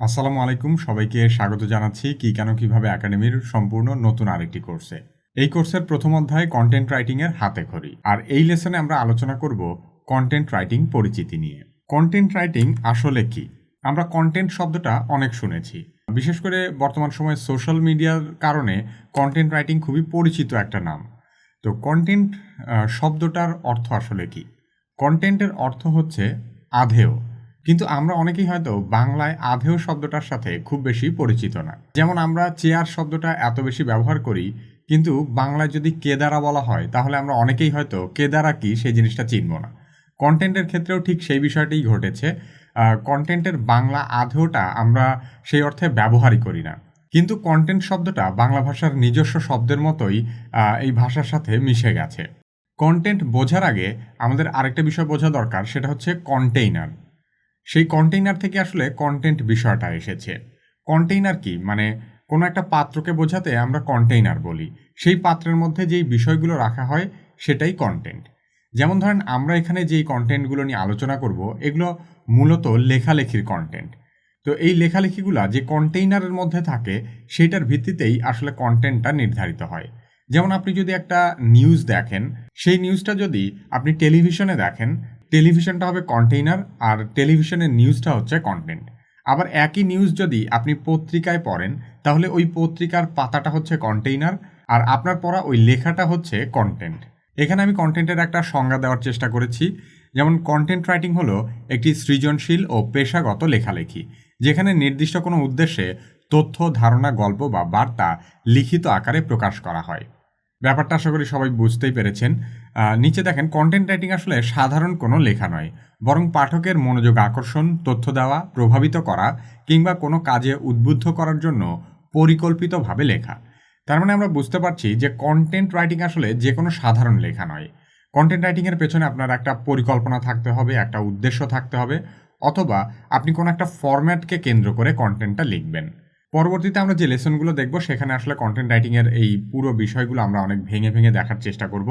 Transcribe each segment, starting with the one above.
আসসালামু আলাইকুম, সবাইকে স্বাগত জানাচ্ছি কি কেন কীভাবে একাডেমির সম্পূর্ণ নতুন আরেকটি কোর্সে। এই কোর্সের প্রথম অধ্যায় কন্টেন্ট রাইটিং এর হাতে খড়ি। আর এই লেসনে আমরা আলোচনা করব কন্টেন্ট রাইটিং পরিচিতি নিয়ে। কন্টেন্ট রাইটিং আসলে কি? আমরা কন্টেন্ট শব্দটা অনেক শুনেছি। বিশেষ করে বর্তমান সময়ে সোশ্যাল মিডিয়ার কারণে কন্টেন্ট রাইটিং খুবই পরিচিত একটা নাম। তো কন্টেন্ট শব্দটার অর্থ আসলে কি? কন্টেন্টের অর্থ হচ্ছে আধেয়। কিন্তু আমরা অনেকেই হয়তো বাংলায় আধেয় শব্দটার সাথে খুব বেশি পরিচিত না। যেমন আমরা চেয়ার শব্দটা এত বেশি ব্যবহার করি, কিন্তু বাংলায় যদি কেদারা বলা হয়, তাহলে আমরা অনেকেই হয়তো কেদারা কি সেই জিনিসটা চিনব না। কন্টেন্টের ক্ষেত্রেও ঠিক সেই বিষয়টাই ঘটেছে। কন্টেন্টের বাংলা আধেয়টা আমরা সেই অর্থে ব্যবহারই করি না। কিন্তু কন্টেন্ট শব্দটা বাংলা ভাষার নিজস্ব শব্দের মতোই এই ভাষার সাথে মিশে গেছে। কন্টেন্ট বোঝার আগে আমাদের আরেকটা বিষয় বোঝা দরকার, সেটা হচ্ছে কন্টেইনার সেই কন্টেইনার থেকে আসলে কন্টেন্ট বিষয়টা এসেছে। কন্টেইনার কি? মানে কোনো একটা পাত্রকে বোঝাতে আমরা কন্টেইনার বলি। সেই পাত্রের মধ্যে যেই বিষয়গুলো রাখা হয়, সেটাই কন্টেন্ট যেমন ধরেন, আমরা এখানে যেই কন্টেন্টগুলো নিয়ে আলোচনা করব, এগুলো মূলত লেখালেখির কন্টেন্ট তো এই লেখালেখিগুলো যে কন্টেইনারের মধ্যে থাকে, সেটার ভিত্তিতেই আসলে কন্টেন্টটা নির্ধারিত হয়। যেমন আপনি যদি একটা নিউজ দেখেন, সেই নিউজটা যদি আপনি টেলিভিশনে দেখেন টেলিভিশনটা হবে কন্টেইনার আর টেলিভিশনের নিউজটা হচ্ছে কন্টেন্ট আবার একই নিউজ যদি আপনি পত্রিকায় পড়েন, তাহলে ওই পত্রিকার পাতাটা হচ্ছে কন্টেইনার আর আপনার পড়া ওই লেখাটা হচ্ছে কন্টেন্ট এখানে আমি কন্টেন্টের একটা সংজ্ঞা দেওয়ার চেষ্টা করেছি। যেমন কন্টেন্ট রাইটিং হলো একটি সৃজনশীল ও পেশাগত লেখালেখি, যেখানে নির্দিষ্ট কোনো উদ্দেশ্যে তথ্য, ধারণা, গল্প বা বার্তা লিখিত আকারে প্রকাশ করা হয়। ব্যাপারটা আশা করি সবাই বুঝতেই পেরেছেন। নিচে দেখেন কন্টেন্ট রাইটিং আসলে সাধারণ কোনো লেখা নয়। বরং পাঠকের মনোযোগ আকর্ষণ, তথ্য দেওয়া, প্রভাবিত করা কিংবা কোনো কাজে উদ্বুদ্ধ করার জন্য পরিকল্পিতভাবে লেখা। তার মানে আমরা বুঝতে পারছি যে কন্টেন্ট রাইটিং আসলে যে কোনো সাধারণ লেখা নয়। কন্টেন্ট রাইটিংয়ের পেছনে আপনার একটা পরিকল্পনা থাকতে হবে, একটা উদ্দেশ্য থাকতে হবে, অথবা আপনি কোনো একটা ফরম্যাটকে কেন্দ্র করে কন্টেন্টটা লিখবেন। পরবর্তীতে আমরা যে লেসনগুলো দেখব, সেখানে আসলে কন্টেন্ট রাইটিংয়ের এই পুরো বিষয়গুলো আমরা অনেক ভেঙে ভেঙে দেখার চেষ্টা করব।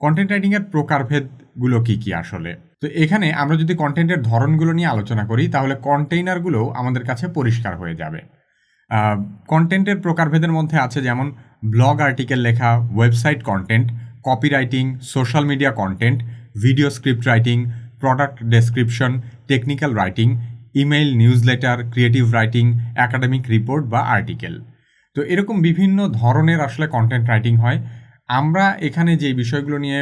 কন্টেন্ট রাইটিংয়ের প্রকারভেদগুলো কি কি আসলে? তো এখানে আমরা যদি কন্টেন্টের ধরনগুলো নিয়ে আলোচনা করি, তাহলে কন্টেইনারগুলো আমাদের কাছে পরিষ্কার হয়ে যাবে। কন্টেন্টের প্রকারভেদের মধ্যে আছে যেমন ব্লগ আর্টিকেল লেখা website content copywriting social media content video script writing product description technical writing email newsletter creative writing, academic report বা আর্টিকেল। তো এরকম বিভিন্ন ধরনের আসলে কন্টেন্ট রাইটিং হয়। আমরা এখানে যে বিষয়গুলো নিয়ে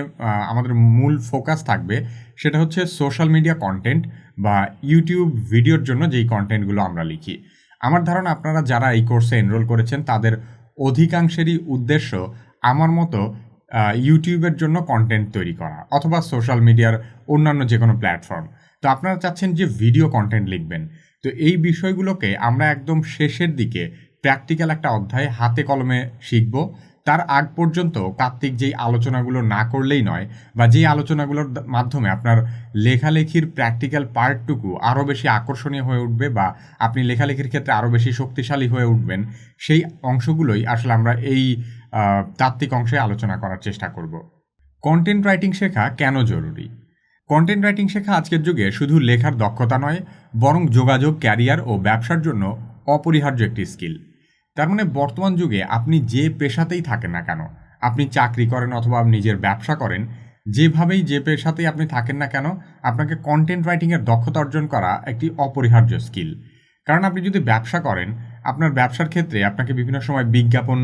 আমাদের মূল ফোকাস থাকবে, সেটা হচ্ছে সোশ্যাল মিডিয়া কন্টেন্ট বা ইউটিউব ভিডিওর জন্য যেই কন্টেন্টগুলো আমরা লিখি। আমার ধারণা আপনারা যারা এই কোর্সে এনরোল করেছেন, তাদের অধিকাংশেরই উদ্দেশ্য আমার মতো ইউটিউবের জন্য কন্টেন্ট তৈরি করা, অথবা সোশ্যাল মিডিয়ার অন্যান্য যে কোনো প্ল্যাটফর্ম তো আপনারা চাচ্ছেন যে ভিডিও কন্টেন্ট লিখবেন। তো এই বিষয়গুলোকে আমরা একদম শেষের দিকে প্র্যাকটিক্যাল একটা অধ্যায় হাতে কলমে শিখব। তার আগ পর্যন্ত কার্তিক যেই আলোচনাগুলো না করলেই নয় বা যেই আলোচনাগুলোর মাধ্যমে আপনার লেখালেখির প্র্যাকটিক্যাল পার্টটুকু আরও বেশি আকর্ষণীয় হয়ে উঠবে বা আপনি লেখালেখির ক্ষেত্রে আরও বেশি শক্তিশালী হয়ে উঠবেন, সেই অংশগুলোই আসলে আমরা এই তাত্ত্বিক অংশে আলোচনা করার চেষ্টা করব। কন্টেন্ট রাইটিং শেখা কেন জরুরি? কন্টেন্ট রাইটিং শেখা আজকের যুগে শুধু লেখার দক্ষতা নয়, বরং যোগাযোগ, ক্যারিয়ার ও ব্যবসার জন্য অপরিহার্য একটি স্কিল। তার মানে বর্তমান যুগে আপনি যে পেশাতেই থাকেন না কেন, আপনি চাকরি করেন অথবা নিজের ব্যবসা করেন, যেভাবেই যে পেশাতেই আপনি থাকেন না কেন, আপনাকে কন্টেন্ট রাইটিংয়ের দক্ষতা অর্জন করা একটি অপরিহার্য স্কিল। কারণ আপনি যদি ব্যবসা করেন, আপনার ব্যবসার ক্ষেত্রে আপনাকে বিভিন্ন সময় বিজ্ঞাপন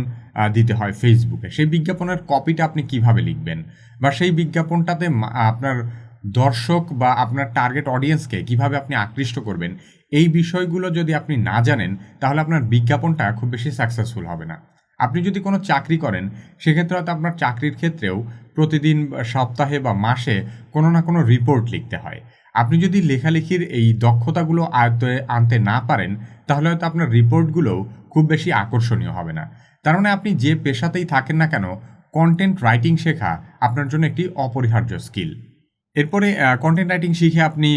দিতে হয় ফেসবুকে সেই বিজ্ঞাপনের কপিটা আপনি কীভাবে লিখবেন? বা সেই বিজ্ঞাপনটাতে আপনার দর্শক বা আপনার টার্গেট অডিয়েন্সকে কীভাবে আপনি আকৃষ্ট করবেন, এই বিষয়গুলো যদি আপনি না জানেন, তাহলে আপনার বিজ্ঞাপনটা খুব বেশি সাকসেসফুল হবে না। আপনি যদি কোনো চাকরি করেন, সেক্ষেত্রে হয়তো আপনার চাকরির ক্ষেত্রেও প্রতিদিন সপ্তাহে বা মাসে কোনো না কোনো রিপোর্ট লিখতে হয়। আপনি যদি লেখালেখির এই দক্ষতাগুলো আয়ত্তে আনতে না পারেন, তাহলে হয়তো আপনার রিপোর্টগুলোও খুব বেশি আকর্ষণীয় হবে না। তার মানে আপনি যে পেশাতেই থাকেন না কেন কন্টেন্ট রাইটিং শেখা আপনার জন্য একটি অপরিহার্য স্কিল এরপরে কন্টেন্ট রাইটিং শিখে আপনি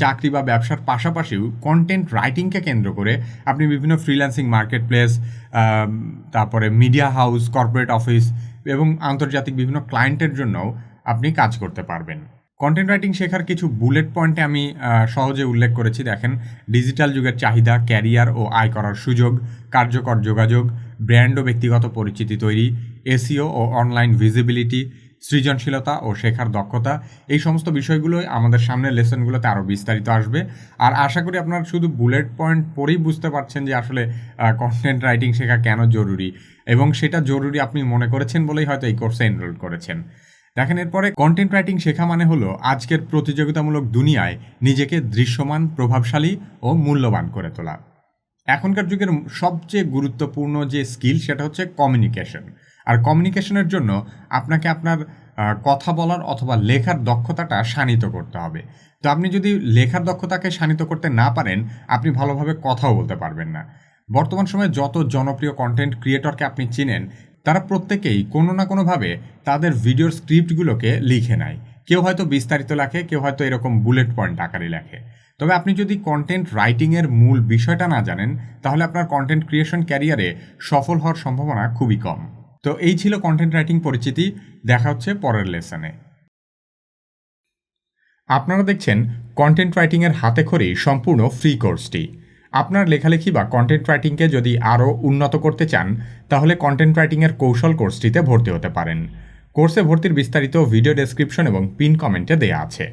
চাকরি বা ব্যবসার পাশাপাশিও কন্টেন্ট রাইটিংকে কেন্দ্র করে আপনি বিভিন্ন ফ্রিল্যান্সিং মার্কেট প্লেস তারপরে মিডিয়া হাউস কর্পোরেট অফিস এবং আন্তর্জাতিক বিভিন্ন ক্লায়েন্টের জন্যও আপনি কাজ করতে পারবেন। কন্টেন্ট রাইটিং শেখার কিছু বুলেট পয়েন্টে আমি সহজে উল্লেখ করেছি। দেখেন ডিজিটাল যুগের চাহিদা ক্যারিয়ার ও আয় করার সুযোগ, কার্যকর যোগাযোগ ব্র্যান্ড ও ব্যক্তিগত পরিচিতি তৈরি এসিও ও অনলাইন ভিজিবিলিটি সৃজনশীলতা ও শেখার দক্ষতা, এই সমস্ত বিষয়গুলোই আমাদের সামনের লেসনগুলোতে আরও বিস্তারিত আসবে। আর আশা করি আপনারা শুধু বুলেট পয়েন্ট পড়েই বুঝতে পারছেন যে আসলে কন্টেন্ট রাইটিং শেখা কেন জরুরি এবং সেটা জরুরি আপনি মনে করেছেন বলেই হয়তো এই কোর্সে এনরোল করেছেন। দেখেন, এরপরে কন্টেন্ট রাইটিং শেখা মানে হলো আজকের প্রতিযোগিতামূলক দুনিয়ায় নিজেকে দৃশ্যমান, প্রভাবশালী ও মূল্যবান করে তোলা। এখনকার যুগের সবচেয়ে গুরুত্বপূর্ণ যে স্কিল সেটা হচ্ছে কমিউনিকেশন আর কমিউনিকেশনের জন্য আপনাকে আপনার কথা বলার অথবা লেখার দক্ষতাটা শানিত করতে হবে। তো আপনি যদি লেখার দক্ষতাকে শানিত করতে না পারেন, আপনি ভালোভাবে কথাও বলতে পারবেন না। বর্তমান সময়ে যত জনপ্রিয় কন্টেন্ট ক্রিয়েটরকে আপনি চিনেন, তারা প্রত্যেকেই কোনো না কোনোভাবে তাদের ভিডিওর স্ক্রিপ্টগুলোকে লিখে নেয়। কেউ হয়তো বিস্তারিত লেখে, কেউ হয়তো এরকম বুলেট পয়েন্ট আকারে লেখে। তবে আপনি যদি কন্টেন্ট রাইটিংয়ের মূল বিষয়টা না জানেন, তাহলে আপনার কন্টেন্ট ক্রিয়েশন ক্যারিয়ারে সফল হওয়ার সম্ভাবনা খুবই কম। তো এই ছিল কন্টেন্ট রাইটিং পরিচিতি, দেখা হচ্ছে পরের লেসনে আপনারা দেখছেন কন্টেন্ট রাইটিংয়ের হাতে খড়ি সম্পূর্ণ ফ্রি কোর্সটি আপনার লেখালেখি বা কন্টেন্ট রাইটিংকে যদি আরও উন্নত করতে চান, তাহলে কন্টেন্ট রাইটিংয়ের কৌশল কোর্সটিতে ভর্তি হতে পারেন। কোর্সে ভর্তির বিস্তারিত ভিডিও ডেসক্রিপশন এবং পিন কমেন্টে দেয়া আছে।